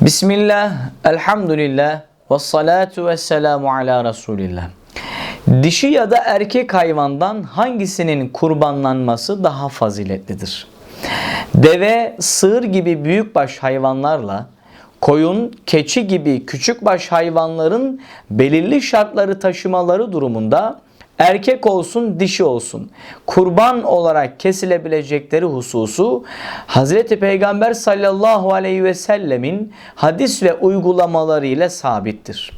Bismillah, elhamdülillah, ve salatu ve selamu ala Resulillah. Dişi ya da erkek hayvandan hangisinin kurbanlanması daha faziletlidir? Deve, sığır gibi büyükbaş hayvanlarla koyun, keçi gibi küçükbaş hayvanların belirli şartları taşımaları durumunda erkek olsun dişi olsun kurban olarak kesilebilecekleri hususu Hazreti Peygamber sallallahu aleyhi ve sellemin hadis ve uygulamaları ile sabittir.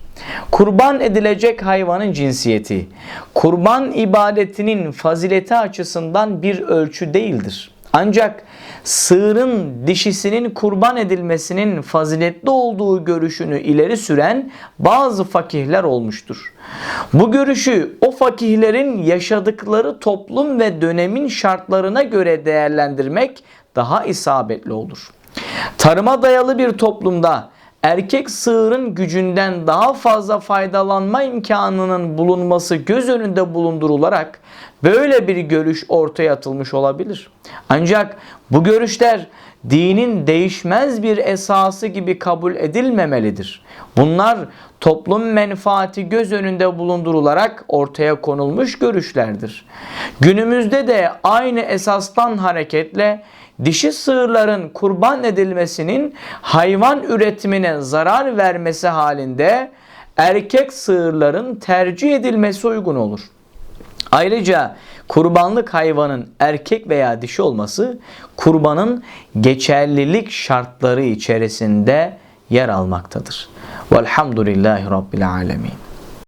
Kurban edilecek hayvanın cinsiyeti kurban ibadetinin fazileti açısından bir ölçü değildir. Ancak sığırın dişisinin kurban edilmesinin faziletli olduğu görüşünü ileri süren bazı fakihler olmuştur. Bu görüşü o fakihlerin yaşadıkları toplum ve dönemin şartlarına göre değerlendirmek daha isabetli olur. Tarıma dayalı bir toplumda erkek sığırın gücünden daha fazla faydalanma imkanının bulunması göz önünde bulundurularak böyle bir görüş ortaya atılmış olabilir. Ancak bu görüşler dinin değişmez bir esası gibi kabul edilmemelidir. Bunlar toplum menfaati göz önünde bulundurularak ortaya konulmuş görüşlerdir. Günümüzde de aynı esastan hareketle dişi sığırların kurban edilmesinin hayvan üretimine zarar vermesi halinde erkek sığırların tercih edilmesi uygun olur. Ayrıca kurbanlık hayvanın erkek veya dişi olması kurbanın geçerlilik şartları içerisinde yer almaktadır. Velhamdülillahi Rabbil Alemin.